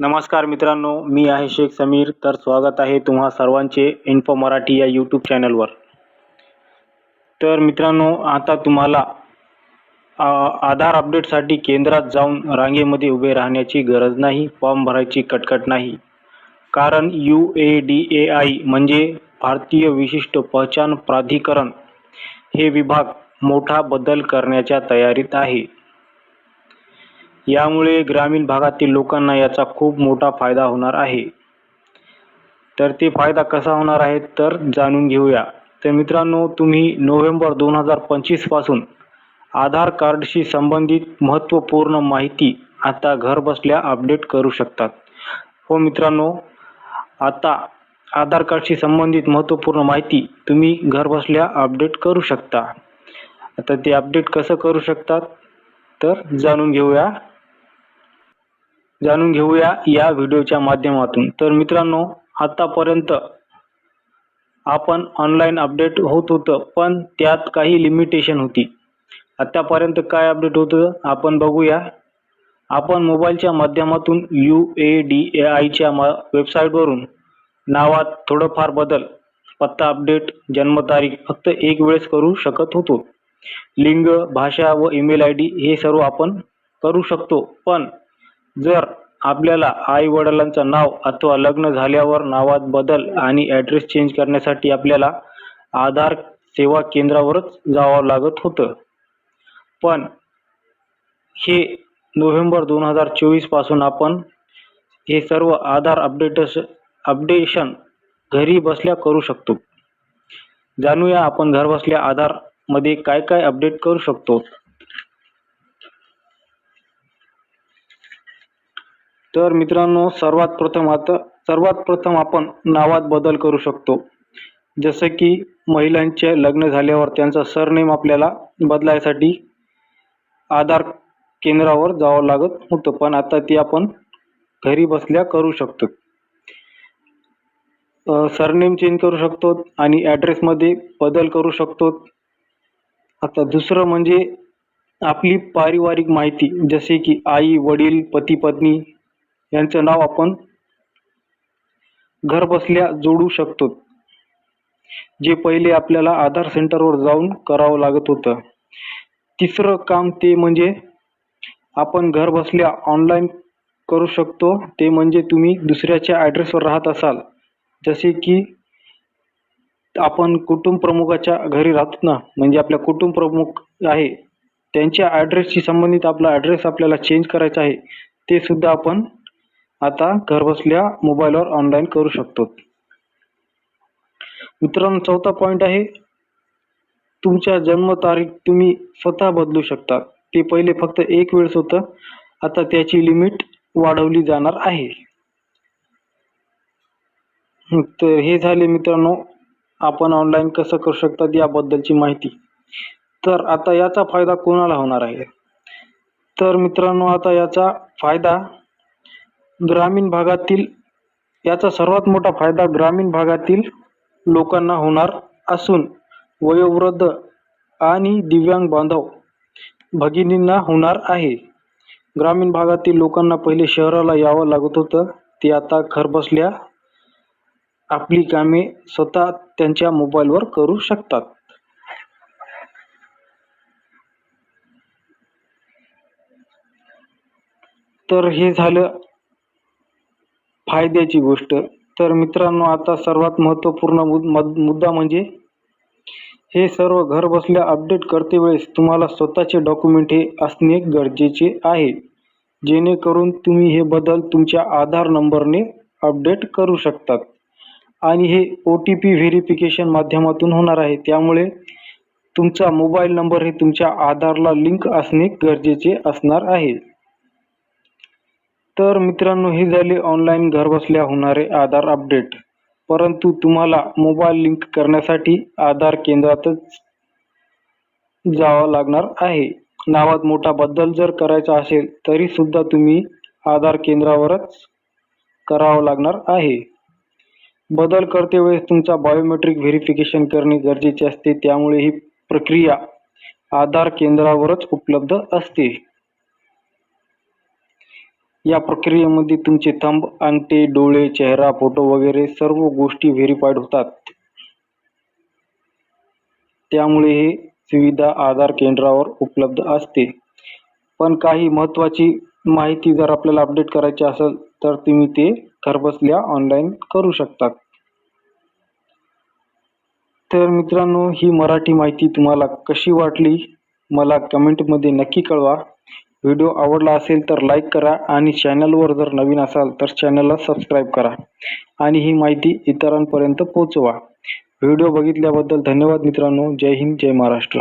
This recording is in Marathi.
नमस्कार मित्रांनो मी आहे शेख समीर. तर स्वागत आहे तुम्हा सर्वांचे इन्फो मराठी या यूट्यूब चॅनलवर तर मित्रांनो आता तुम्हाला आधार अपडेटसाठी केंद्रात जाऊन रांगेमध्ये उभे राहण्याची गरज नाही फॉर्म भरायची कटकट नाही. कारण U A D A I म्हणजे भारतीय विशिष्ट पहचान प्राधिकरण हे विभाग मोठा बदल करण्याच्या तयारीत आहे. यामुळे ग्रामीण भागातील लोकांना याचा खूप मोठा फायदा होणार आहे. तर ते फायदा कसा होणार आहे तर जाणून घेऊया. तर मित्रांनो तुम्ही नोव्हेंबर दोन हजार पंचवीसपासून आधार कार्डशी संबंधित महत्त्वपूर्ण माहिती आता घरबसल्या अपडेट करू शकतात. हो मित्रांनो आता आधार कार्डशी संबंधित महत्त्वपूर्ण माहिती तुम्ही घरबसल्या अपडेट करू शकता. आता ते अपडेट कसं करू शकतात तर जाणून घेऊया. जाणून घेऊया या व्हिडिओच्या माध्यमातून. तर मित्रांनो आतापर्यंत आपण ऑनलाईन अपडेट होत होतं पण त्यात काही लिमिटेशन होती. आत्तापर्यंत काय अपडेट होतं आपण बघूया. आपण मोबाईलच्या माध्यमातून यू ए डी ए आयच्या म वेबसाईटवरून नावात थोडंफार बदल पत्ता अपडेट जन्मतारीख फक्त एक वेळेस करू शकत होतो. लिंग भाषा व ईमेल आय डी हे सर्व आपण करू शकतो. पण जर आपल्याला आई वडिलांचं नाव अथवा लग्न झाल्यावर नावात बदल आणि ॲड्रेस चेंज करण्यासाठी आपल्याला आधार सेवा केंद्रावरच जावं लागत होतं. पण हे नोव्हेंबर दोन हजार चोवीसपासून आपण हे सर्व आधार अपडेटस अपडेशन घरी बसल्या करू शकतो. जाणूया आपण घरबसल्या आधारमध्ये आधारमध्ये काय काय अपडेट करू शकतो. तर मित्रांनो सर्वात प्रथम आता सर्वात प्रथम आपण नावात बदल करू शकतो. जसं की महिलांचे लग्न झाल्यावर त्यांचा सरनेम आपल्याला बदलायसाठी आधार केंद्रावर जावं लागत होतं पण आता ते आपण घरी बसल्या करू शकतो. सरनेम चेंज करू शकतो आणि ॲड्रेसमध्ये बदल करू शकतो. आता दुसरं म्हणजे आपली पारिवारिक माहिती जसे की आई वडील पती पत्नी यांचं नाव आपण घरबसल्या जोडू शकतो. जे पहिले आपल्याला आधार सेंटरवर जाऊन करावं लागत होतं. तिसरं काम ते म्हणजे आपण घरबसल्या ऑनलाईन करू शकतो. ते म्हणजे तुम्ही दुसऱ्याच्या ॲड्रेसवर राहत असाल. जसे की आपण कुटुंब प्रमुखाच्या घरी राहतो ना म्हणजे आपल्या कुटुंब प्रमुख आहे त्यांच्या ॲड्रेसशी संबंधित आपला ॲड्रेस आपल्याला चेंज करायचा आहे ते सुद्धा आपण आता घरबसल्या मोबाईलवर ऑनलाईन करू शकतो. मित्रांनो चौथा पॉईंट आहे तुमच्या जन्मतारीख तुम्ही स्वतः बदलू शकता. ते पहिले फक्त एक वेळेस होतं आता त्याची लिमिट वाढवली जाणार आहे. तर हे झाले मित्रांनो आपण ऑनलाईन कसं करू शकतात याबद्दलची माहिती. तर आता याचा फायदा कोणाला होणार आहे? तर मित्रांनो आता याचा फायदा ग्रामीण भागातील याचा सर्वात मोठा फायदा ग्रामीण भागातील लोकांना होणार असून वयोवृद्ध आणि दिव्यांग बांधव भगिनींना होणार आहे. ग्रामीण भागातील लोकांना पहिले शहराला यावं लागत होतं. ते आता घरबसल्या आपली कामे स्वतः त्यांच्या मोबाईलवर करू शकतात. तर हे झालं फायद्याची गोष्ट. तर मित्रांनो आता सर्वात महत्त्वपूर्ण मुद्दा म्हणजे हे सर्व घर बसल्या अपडेट करते वेळेस तुम्हाला स्वतःचे डॉक्युमेंट हे असणे गरजेचे आहे. जेणेकरून तुम्ही हे बदल तुमच्या आधार नंबरने अपडेट करू शकतात. आणि हे ओ टी पी व्हेरिफिकेशन माध्यमातून होणार आहे. त्यामुळे तुमचा मोबाईल नंबर हे तुमच्या आधारला लिंक असणे गरजेचे असणार आहे. तर मित्रांनो हे झाले ऑनलाईन घरबसल्या होणारे आधार अपडेट परंतु तुम्हाला मोबाईल लिंक करण्यासाठी आधार केंद्रातच जावं लागणार आहे. नावात मोठा बदल जर करायचा असेल तरी सुद्धा तुम्ही आधार केंद्रावरच करावं लागणार आहे. बदल करते वेळेस तुमचा बायोमेट्रिक व्हेरिफिकेशन करणे गरजेचे असते त्यामुळे ही प्रक्रिया आधार केंद्रावरच उपलब्ध असते. या प्रक्रियेमध्ये तुमचे थंब अंगठे डोळे चेहरा फोटो वगैरे सर्व गोष्टी व्हेरीफाईड होतात. त्यामुळे हे सुविधा आधार केंद्रावर उपलब्ध असते. पण काही महत्त्वाची माहिती जर आपल्याला अपडेट करायची असेल तर तुम्ही ते घरबसल्या ऑनलाईन करू शकतात. तर मित्रांनो ही मराठी माहिती तुम्हाला कशी वाटली? मला कमेंटमध्ये नक्की कळवा. व्हिडिओ आवडला असेल तर लाईक करा आणि चॅनलवर जर नवीन असाल तर चॅनलला सबस्क्राईब करा. आणि ही माहिती इतरांपर्यंत पोहोचवा. व्हिडिओ बघितल्याबद्दल धन्यवाद मित्रांनो. जय हिंद जय महाराष्ट्र.